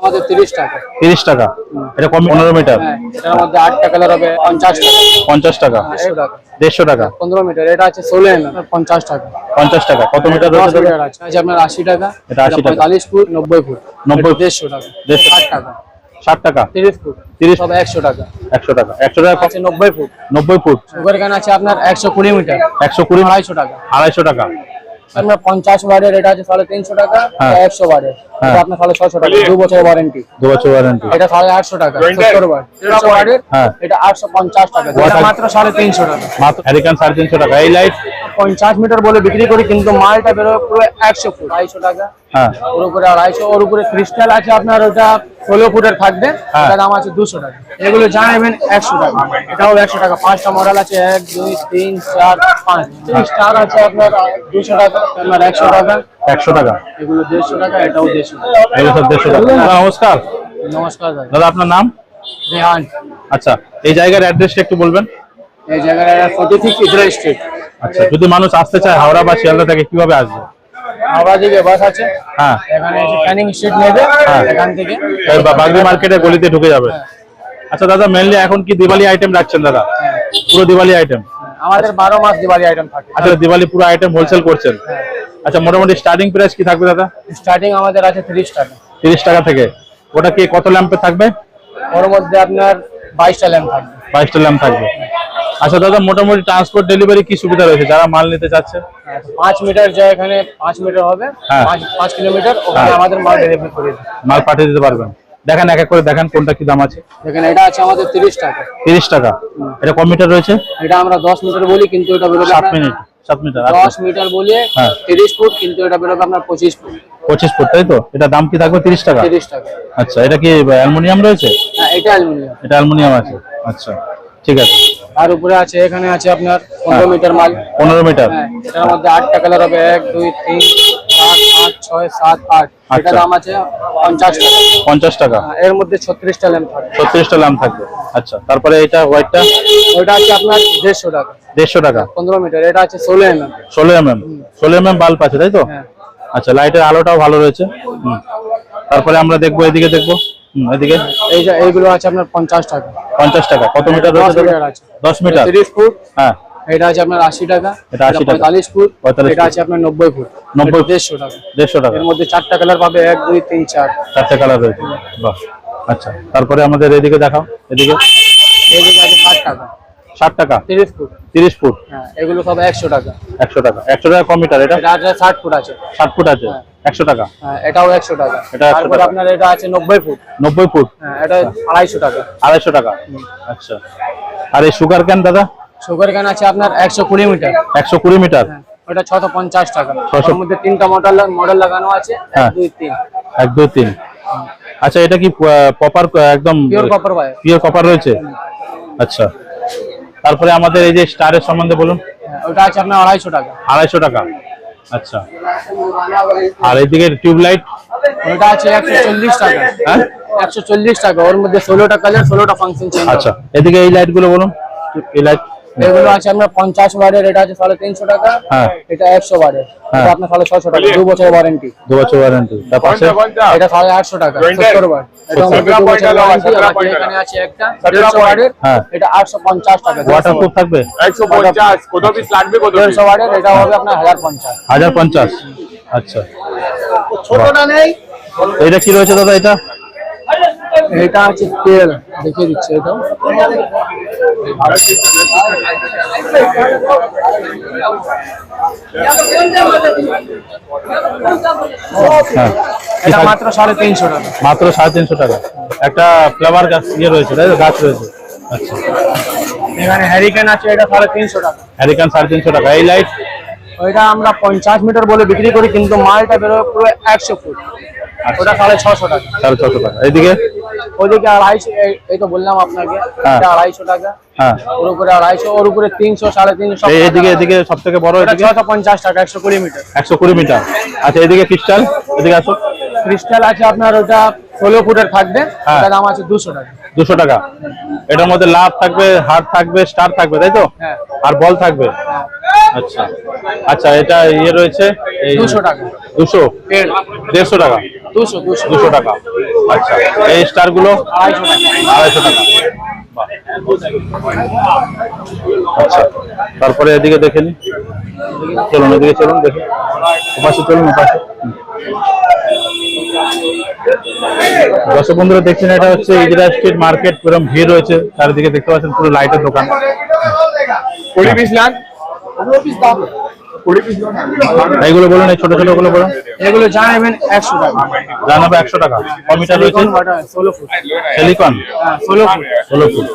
আমাদের তিরিশ টাকা। তিরিশ টাকা? এটা কম পনেরো মিটার? হ্যাঁ এটার মধ্যে আটটা কালার হবে পঞ্চাশ টাকা। পঞ্চাশ টাকা? দেড়শো টাকা। দেড়শো টাকা? পনেরো মিটার এটা আছে ষোলো এম পঞ্চাশ টাকা। পঞ্চাশ টাকা। কত মিটার রয়েছে আছে আপনার আশি টাকা এটা 80 টাকা। ফুট নব্বই ফুট। নব্বই এটা দেড়শো টাকা। দেড়শো। ষাট টাকা। ষাট টাকা? তিরিশ ফুট। তিরিশ। সব একশো টাকা। একশো টাকা। একশো টাকা আছে নব্বই ফুট। নব্বই ফুট। সুগার গান আছে আপনার একশো কুড়ি মিটার। একশো কুড়ি আড়াইশো টাকা। আড়াইশো টাকা। আপনার পঞ্চাশ ওয়ার্ডের এটা আছে সাড়ে তিনশো টাকা হ্যাঁ। একশো ওয়ার্ডের। হ্যাঁ। এটা আপনার সাড়ে ছশো টাকা দু বছর ওয়ারেন্টি দু বছর ওয়ারেন্টি এটা সাড়ে আটশো টাকা সত্তর ওয়ার্ড। ওয়ার্ডের হ্যাঁ। এটা আটশো পঞ্চাশ টাকা মাত্র সাড়ে তিনশো টাকা। মাত্র সাড়ে তিনশো টাকা। এই লাইট পঞ্চাশ মিটার বলে বিক্রি করি কিন্তু মালটা বেরোবে পুরো একশো ফুট আড়াইশো টাকা। হ্যাঁ। ওর উপরে আড়াইশো ওর উপরে ক্রিস্টাল আছে আপনার ওটা ষোলো ফুটের থাকবে হ্যাঁ। দাম আছে দুশো টাকা। এগুলো যা নেবেন একশো টাকা। এটাও একশো টাকা। পাঁচটা মডেল আছে এক দুই তিন চার পাঁচ। স্টার আছে আপনার দুশো টাকা আপনার একশো টাকা। একশো টাকা। এগুলো দেড়শো টাকা এটাও দেড়শো টাকা। এগুলো সব দেড়শো টাকা। নমস্কার। নমস্কার দাদা আপনার নাম? রেহান। আচ্ছা এই জায়গার অ্যাড্রেসটা একটু বলবেন। এই ইদ্রা স্ট্রিট আচ্ছা যদি মানুষ আসতে চায় হাওড়া বা শিয়ালদা থেকে কীভাবে আসবে? হাওড়া দিকে বাস আছে। হ্যাঁ। এখানে এসে ক্যানিং স্ট্রিট নেবে হ্যাঁ। এখান থেকে। বাগদি মার্কেটের গলিতে ঢুকে যাবে। আচ্ছা দাদা মেনলি এখন কি দিওয়ালি আইটেম রাখছেন দাদা? পুরো দিওয়ালি আইটেম আমাদের বারো মাস দিওয়ালি আইটেম থাকে। আচ্ছা দিওয়ালি পুরো আইটেম হোলসেল করছেন। আচ্ছা মোটামুটি স্টার্টিং প্রাইস কি থাকবে দাদা? স্টার্টিং আমাদের আছে তিরিশ টাকা। তিরিশ টাকা থেকে। ওটা কি কত ল্যাম্পে থাকবে? ওর মধ্যে আপনার বাইশটা ল্যাম্প থাকবে। বাইশটা ল্যাম্প থাকবে। আচ্ছা দাদা মোটামুটি ট্রান্সপোর্ট ডেলিভারি কি সুবিধা রয়েছে? যারা মাল নিতে চাচ্ছে? হ্যাঁ, পাঁচ মিটার যা এখানে পাঁচ মিটার হবে। হ্যাঁ। পাঁচ কিলোমিটার ওখানে হ্যাঁ। আমাদের মাল ডেলিভারি করে দেবে। মাল পাঠিয়ে দিতে পারবেন। দেখেন এক এক করে দেখেন কোনটা কি দাম আছে। এখানে এটা আছে আমাদের তিরিশ টাকা। তিরিশ টাকা। এটা কম মিটার রয়েছে? এটা আমরা দশ মিটার বলি কিন্তু এটা বেরোবে সাত মিনিট সাত মিটার দশ মিটার বলে হ্যাঁ। তিরিশ ফুট কিন্তু এটা বেরোবে আপনার পঁচিশ ফুট। পঁচিশ ফুট তাই তো? এটা দাম কি থাকবে তিরিশ টাকা? তিরিশ টাকা। আচ্ছা এটা কি অ্যালুমিনিয়াম রয়েছে? হ্যাঁ এটা অ্যালুমিনিয়াম। এটা অ্যালুমিনিয়াম আছে। আচ্ছা ঠিক আছে। তার উপরে আছে এখানে আছে আপনার পনেরো মিটার মাল। পনেরো মিটার। হ্যাঁ এটার মধ্যে আটটা কালার হবে এক দুই তিন চার পাঁচ ছয় সাত আট। এটা আচ্ছা। দাম আছে পঞ্চাশ টাকা। পঞ্চাশ টাকা। হ্যাঁ, এর মধ্যে ছত্রিশটা ল্যাম্প থাকবে। ছত্রিশটা ল্যাম্প থাকবে। আচ্ছা তারপরে এটা হোয়াইটটা ওইটা আছে আপনার দেড়শো টাকা। দেড়শো টাকা। পনেরো মিটার এটা আছে ষোলো এম এম ষোলো এম এম ষোলো এম এম বাল্ব আছে তাই তো? হ্যাঁ। আচ্ছা লাইটের আলোটাও ভালো রয়েছে। তারপরে আমরা দেখব এদিকে দেখব। এদিকে এই যে এইগুলো আছে আপনার পঞ্চাশ টাকা। পঞ্চাশ টাকা। কত মিটার দশ রয়েছে দাদা? মিটার আছে। দশ মিটার? তিরিশ ফুট। হ্যাঁ। এটা আছে আপনার আশি টাকা। এটা 80 টাকা। পঁয়তাল্লিশ ফুট। 45 এটা আছে আপনার নব্বই ফুট। 90 এটা দেড়শো টাকা। দেড়শো টাকা। এর মধ্যে চারটা কালার পাবে এক দুই তিন চার। চারটে কালার রয়েছে। বাহ। আচ্ছা তারপরে আমাদের এদিকে দেখাও। এদিকে? এইদিকে আছে ষাট টাকা। ষাট টাকা? তিরিশ ফুট। তিরিশ ফুট? হ্যাঁ এগুলো সব একশো টাকা। একশো টাকা। একশো টাকা কম মিটার এটা? এটা আছে ষাট ফুট আছে। ষাট ফুট আছে। হ্যাঁ। একশো টাকা। হ্যাঁ এটাও একশো টাকা। এটা তারপর আপনার এটা আছে নব্বই ফুট। নব্বই ফুট? হ্যাঁ এটা আড়াইশো টাকা। আড়াইশো টাকা। আচ্ছা। আর এই সুগার ক্যান দাদা? সুগার ক্যান আছে আপনার একশো কুড়ি মিটার। একশো কুড়ি মিটার? হ্যাঁ ওটা ছশো পঞ্চাশ টাকা। 600 ওর মধ্যে তিনটা মডেল মডেল লাগানো আছে এক হ্যাঁ। দুই তিন। এক দুই তিন। আচ্ছা এটা কি প্রপার একদম pure copper or pure copper রয়েছে? আচ্ছা। তারপরে আমাদের এই যে স্টারের সম্বন্ধে বলুন। ওটা আছে আপনার আড়াইশো টাকা। আড়াইশো টাকা। আচ্ছা। আর এইদিকে টিউবলাইট? ওটা আছে একশো চল্লিশ টাকা। হ্যাঁ? একশো চল্লিশ টাকা ওর মধ্যে ষোলোটা কালার ষোলোটা ফাংশন চেঞ্জ আচ্ছা। এদিকে এই লাইটগুলো বলুন। এই লাইট এগুলো আছে আপনার পঞ্চাশ ওয়ার্ডের এটা আছে সাড়ে তিনশো টাকা হ্যাঁ। এটা একশো ওয়ার্ডের। হ্যাঁ। এটা আপনার সাড়ে ছশো টাকা দু বছর ওয়ারেন্টি দু বছর ওয়ারেন্টি এটা সাড়ে আটশো টাকা সত্তর ওয়ার্ড। হ্যাঁ। এটা পঞ্চাশ টাকা। ওয়াটার প্রুফ থাকবে? একশো পঞ্চাশ কত পিস লাগবে কত দেড়শো ওয়ার্ডের এটা হবে আপনার হাজার পঞ্চাশ। হাজার পঞ্চাশ। আচ্ছা। ছোটটা নেই। এটা কি রয়েছে দাদা এটা? এটা আছে তেল দেখিয়ে দিচ্ছে এটা হ্যাঁ। এটা মাত্র সাড়ে তিনশো টাকা। মাত্র সাড়ে তিনশো টাকা। একটা ফ্লেভার গাছ ইয়ে রয়েছে তাই গাছ রয়েছে। আচ্ছা। এখানে হ্যারিকেন আছে এটা সাড়ে তিনশো টাকা। হ্যারিকান সাড়ে তিনশো টাকা। এই লাইট ওইটা আমরা পঞ্চাশ মিটার বলে বিক্রি করি কিন্তু মালটা বেরোয় পুরো একশো ফুট। ওটা সাড়ে ছশো টাকা। সাড়ে ছশো টাকা। এইদিকে? ওইদিকে আড়াইশো এই- তো বললাম আপনাকে হ্যাঁ। এটা আড়াইশো টাকা। হ্যাঁ। ওর উপরে আড়াইশো ওর উপরে তিনশো সাড়ে তিনশো এদিকে এদিকে সব থেকে বড় ওটা এদিকে ছশো পঞ্চাশ টাকা একশো কুড়ি মিটার। একশো কুড়ি মিটার। আচ্ছা এদিকে ক্রিস্টাল? এদিকে আসো। ক্রিস্টাল আছে আপনার ওটা ষোলো ফুটের থাকবে হ্যাঁ। দাম আছে দুশো টাকা। দুশো টাকা। এটার মধ্যে লাভ থাকবে হার্ট থাকবে স্টার থাকবে তাই তো? আর বল থাকবে। আচ্ছা। আচ্ছা এটা ইয়ে রয়েছে? এই দুশো টাকা। দুশো? দেড়শো টাকা? দুশো দুশো। দুশো টাকা। আচ্ছা এই স্টারগুলো আড়াইশো টাকা। আড়াইশো টাকা। আচ্ছা তারপরে এদিকে দেখে নি চলুন এদিকে চলুন দেখি। ওপাশে চলুন ওপাশে। দর্শক বন্ধুরা দেখছেন এটা হচ্ছে ইজরা স্ট্রিট মার্কেট পুরো ভিড় রয়েছে। চারিদিকে দেখতে পাচ্ছেন পুরো লাইটের দোকান। কুড়ি কুড়ি পিস এইগুলো বলুন এই ছোট ছোটগুলো বলুন এগুলো যা নেবেন একশো টাকা। জানাবে একশো টাকা। কমিটার রয়েছে? ষোলো ফুট। সিলিকন হ্যাঁ ষোলো ফুট। ষোলো ফুট।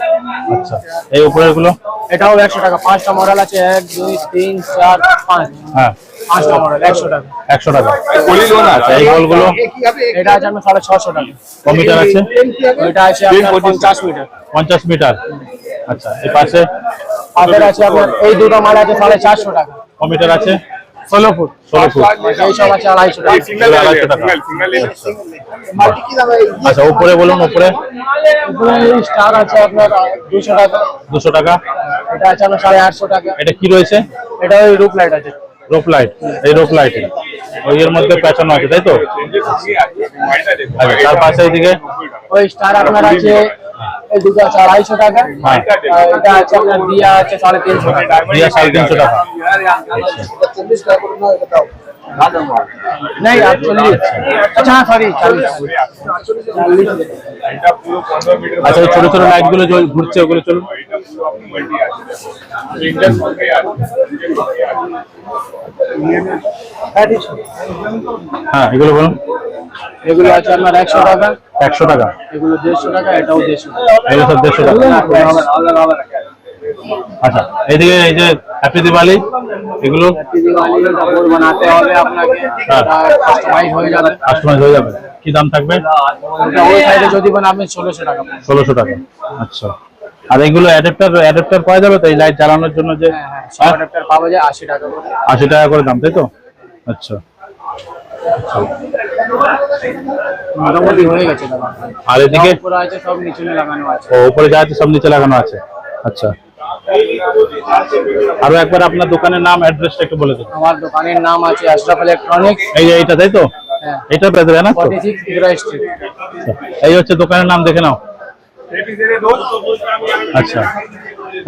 আচ্ছা। এই উপরেরগুলো এটাও একশো টাকা। পাঁচটা মডেল আছে এক দুই তিন চার পাঁচ। হ্যাঁ। পাঁচটা মডেল একশো টাকা। একশো টাকা। আচ্ছা এই গোলগুলো এটা আছে আপনার সাড়ে ছশো টাকা। কমিটার আছে? ওইটা আছে পঞ্চাশ মিটার। পঞ্চাশ মিটার। আচ্ছা এই পাশে? পাশের আছে আপনার এই দুটো মাল আছে সাড়ে চারশো টাকা। কমিটার আছে? ষোলো ফুট। ষোলো ফুট। এই সব আছে আড়াইশো টাকা। সিঙ্গেল আড়াইশো টাকা। সিঙ্গেল আচ্ছা। উপরে বলুন উপরে। স্টার আছে আপনার দুশো টাকা। দুশো টাকা। এটা আছে আপনার সাড়ে আটশো টাকা। এটা কি রয়েছে? এটা ওই রুপ লাইট আছে। রোপ লাইট এই রোপ লাইট ওই এর মধ্যে পেঁচানো আছে তাই তো? আচ্ছা তার পাশে এইদিকে? ওই স্টার আপনার আছে এই দুটো আছে আড়াইশো টাকা হ্যাঁ আর এটা আছে আপনার দিয়া আছে সাড়ে তিনশো টাকা দিয়া সাড়ে তিনশো টাকা नहीं आप चलिए अच्छा हाँ सॉरी चालीस আচ্ছা ওই ছোট ছোট লাইট গুলো যে ঘুরছে ওগুলো চলুন হ্যাঁ এগুলো বলুন এগুলো আছে আপনার একশো টাকা একশো টাকা। এগুলো দেড়শো টাকা এটাও দেড়শো এগুলো সব দেড়শো টাকা। আচ্ছা এইদিকে এই যে হ্যাপি দিওয়ালি এগুলো? কাপড় বানাতে হবে আপনাকে। হ্যাঁ। কাস্টমাইজ হয়ে যাবে। কাস্টমাইজ হয়ে যাবে। কি দাম থাকবে? ওটা ওই সাইডে যদি বানাবেন ষোলোশো টাকা। ষোলোশো টাকা। আচ্ছা। আর এগুলো অ্যাডাপ্টার অ্যাডাপ্টার পাওয়া যাবে তো? এই লাইট জ্বালানোর জন্য যে হ্যাঁ হ্যাঁ সব অ্যাডাপ্টার পাওয়া যায় আশি টাকা করে। আশি টাকা করে দাম তাই তো? আচ্ছা। মোটামুটি হয়ে গেছে দাদা। আর এদিকে? উপরে আছে সব নিচে লাগানো আছে। ও উপরে যা আছে সব নিচে লাগানো আছে। আচ্ছা। আরও একবার আপনার দোকানের নাম অ্যাড্রেসটা একটু বলে দিন। আমার দোকানের নাম আছে আশরাফ ইলেকট্রনিক্স এই যে এইটা তাই তো? হ্যাঁ। দেবে না ইগরা স্ট্রিট। এই হচ্ছে দোকানের নাম দেখে নাও। আচ্ছা।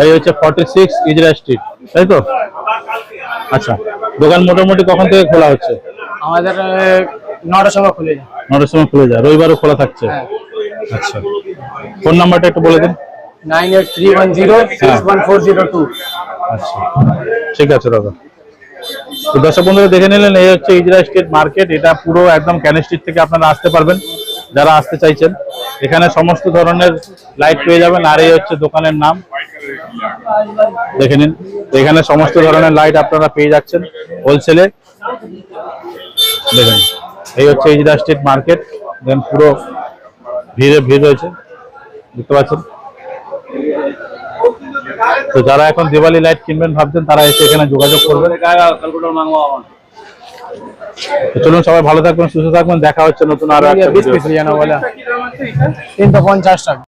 এই হচ্ছে ফর্টি সিক্স ইজরা স্ট্রিট তাই তো? আচ্ছা। দোকান মোটামুটি কখন থেকে খোলা হচ্ছে? আমাদের নটার সময় খুলে যায়। নটার সময় খুলে যায়। রবিবারও খোলা থাকছে? হ্যাঁ। আচ্ছা। ফোন নাম্বারটা একটু বলে দিন। Nine eight three one zero six one four zero two. আচ্ছা। ঠিক আছে দাদা। তো দর্শক বন্ধুরা দেখে নিলেন এই হচ্ছে ইজরা স্ট্রিট মার্কেট। এটা পুরো একদম ক্যান স্ট্রিট থেকে আপনারা আসতে পারবেন যারা আসতে চাইছেন। এখানে সমস্ত ধরনের লাইট পেয়ে যাবেন আর এই হচ্ছে দোকানের নাম। দেখে নিন এখানে সমস্ত ধরনের লাইট আপনারা পেয়ে যাচ্ছেন হোলসেলে। দেখুন এই হচ্ছে ইজরা স্ট্রিট মার্কেট দেখেন পুরো ভিড়ে ভিড় রয়েছে দেখতে পাচ্ছেন? তো যারা এখন দিওয়ালি লাইট কিনবেন ভাবছেন তারা এসে এখানে যোগাযোগ করবেন। চলুন সবাই ভালো থাকবেন সুস্থ থাকবেন দেখা হচ্ছে নতুন আরও একটা তিনশো পঞ্চাশ টাকা।